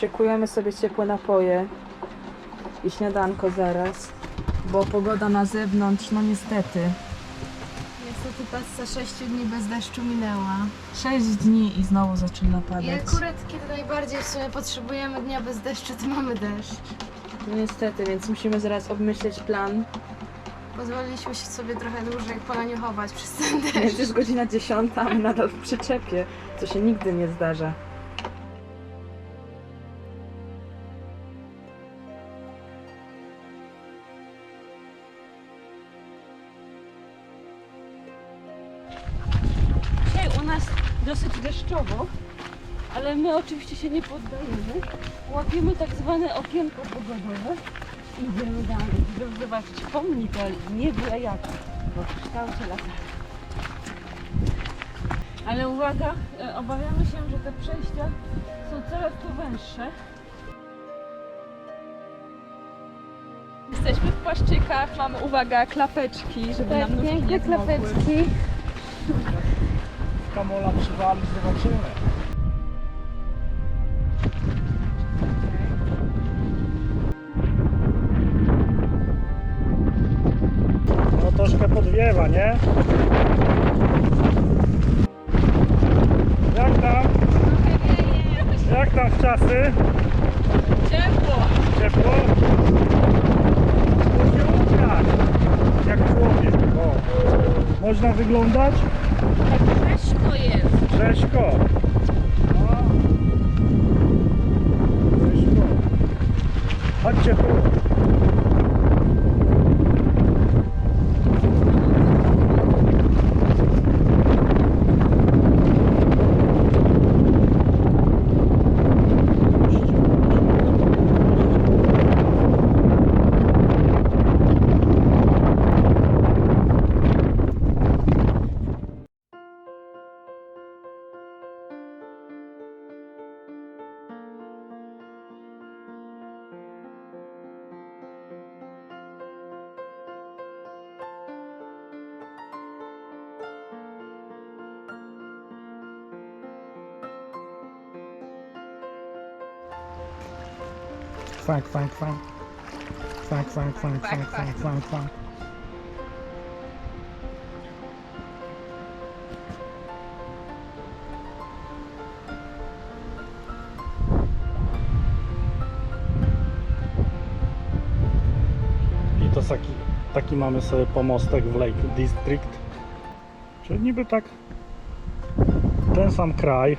Szykujemy sobie ciepłe napoje i śniadanko zaraz, bo pogoda na zewnątrz, no niestety. Niestety pasa 6 dni bez deszczu minęła. 6 dni i znowu zaczyna I padać. akurat kiedy najbardziej w sumie potrzebujemy dnia bez deszczu, to mamy deszcz. No niestety, więc musimy zaraz obmyśleć plan. Pozwoliliśmy się sobie trochę dłużej polaniuchować przez ten deszcz. Jest już godzina 10, a my nadal w przyczepie, co się nigdy nie zdarza. Dosyć deszczowo, ale my oczywiście się nie poddajemy. Łapiemy tak zwane okienko pogodowe i idziemy dalej. Żeby zobaczyć pomnik, ale nie byle jaki, bo w kształcie latarni. Ale uwaga, e, obawiamy się, że te przejścia są coraz to węższe. Jesteśmy w płaszczykach, mamy, uwaga, klapeczki, żeby Tak, nam nóżki piękne nie klapeczki. Kamola przywali, zobaczymy. No troszkę podwiewa, nie? Jak tam? Jak tam w czasy? Ciepło! Ciepło? Musi ubrać, jak człowiek. O. Można wyglądać? Grześko. A. Grześko. Chodźcie tu. Funk, funk, funk. Funk, funk, funk, funk, funk, funk, funk. I to taki, taki mamy sobie pomostek w Lake District. Czyli niby tak ten sam kraj,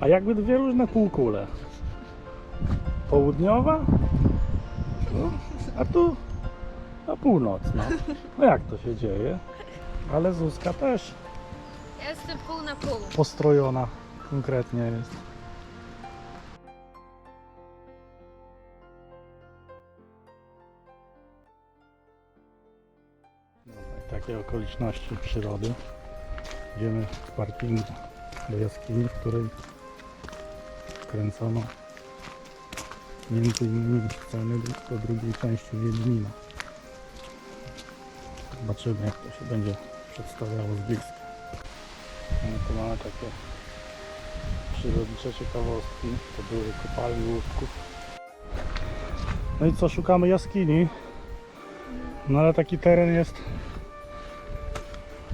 a jakby dwie różne półkule. Południowa, no, a tu na północ. No. no jak to się dzieje? Ale Zuzka też Ja jestem pół na pół. postrojona konkretnie jest. Takie okoliczności przyrody. Idziemy z parkingu do jaskini, w której kręcono między innymi sceny do drugiej części Wiedźmina. Zobaczymy jak to się będzie przedstawiało z bliska. No tu mamy takie przyrodnicze ciekawostki. To były kopalnie łupków. No i co, szukamy jaskini. No ale taki teren jest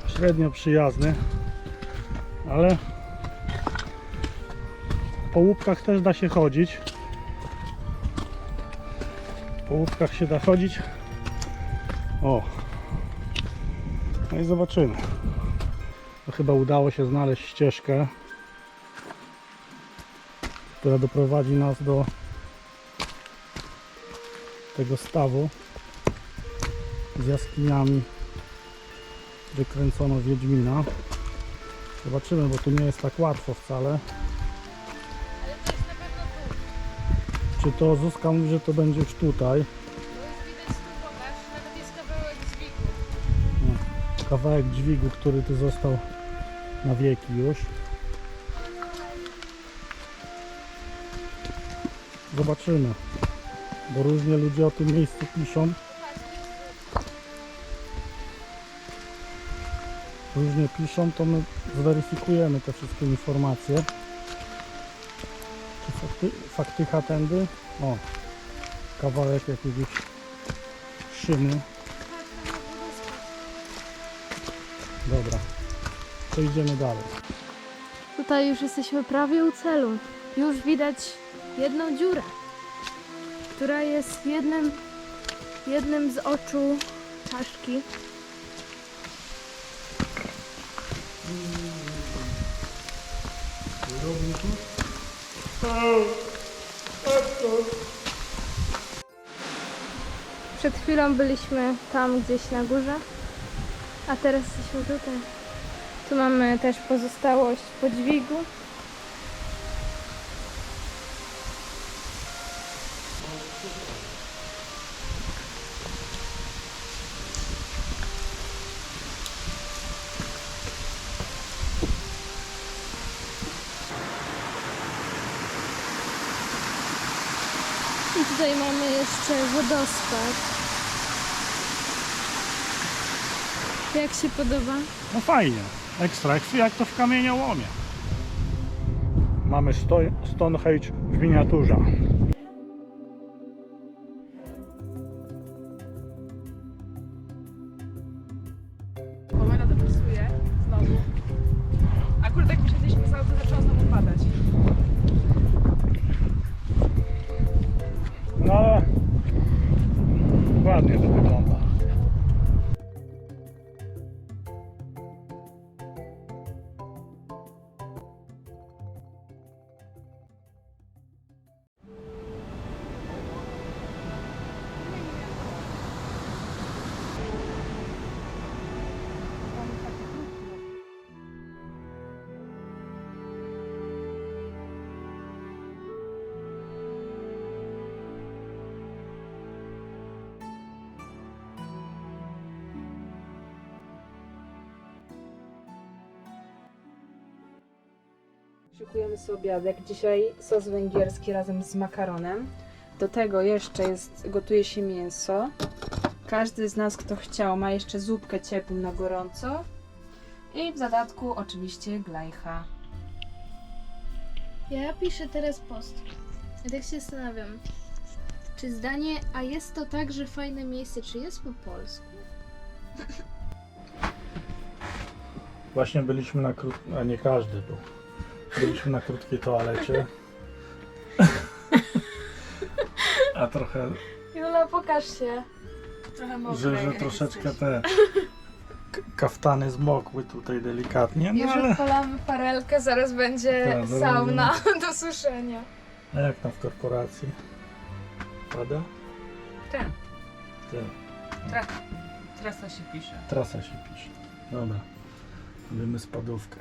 średnio przyjazny. Ale po łupkach też da się chodzić. Po łupkach się da chodzić. O. No i zobaczymy. To chyba udało się znaleźć ścieżkę, która doprowadzi nas do tego stawu z jaskiniami, gdzie kręcono Wiedźmina. Zobaczymy, bo tu nie jest tak łatwo wcale. Czy to Zuzka mówi, że to będzie już tutaj? Widać tu, nawet jest kawałek dźwigu. Kawałek dźwigu, który tu został na wieki już. Zobaczymy, bo różnie ludzie o tym miejscu piszą. Różnie piszą, to my zweryfikujemy te wszystkie informacje. Fakty, faktycha tędy. O, kawałek jakiegoś szyny. Dobra, to idziemy dalej. Tutaj już jesteśmy prawie u celu. Już widać jedną dziurę, która jest jednym, jednym z oczu czaszki. Przed chwilą byliśmy tam gdzieś na górze, a teraz jesteśmy tutaj. Tu mamy też pozostałość podźwigu. Tutaj mamy jeszcze wodospad. Jak się podoba? No fajnie, ekstra, jak, jak to w kamieniołomie. Mamy sto, Stonehenge w miniaturze. To pasuje znowu. Akurat jak wyszedliśmy z auta, zaczęło znowu padać. Szykujemy sobie obiadek. Dzisiaj sos węgierski razem z makaronem. Do tego jeszcze jest, gotuje się mięso. Każdy z nas, kto chciał, ma jeszcze zupkę ciepłą na gorąco. I w zadatku oczywiście glajcha. Ja piszę teraz post. Ja tak się zastanawiam. Czy zdanie, a jest to także fajne miejsce, czy jest po polsku? Właśnie byliśmy na krótkiej, a nie każdy był. Byliśmy na krótkiej toalecie. A trochę, Jula, pokaż się. Trochę że, że troszeczkę te k- kaftany zmokły tutaj delikatnie, no Już ale odpalamy parelkę, zaraz będzie Tak, zaraz sauna do suszenia. a jak tam w korporacji? Pada? Tak. Tak. Trasa się pisze. Trasa się pisze. Dobra. Robimy spadówkę.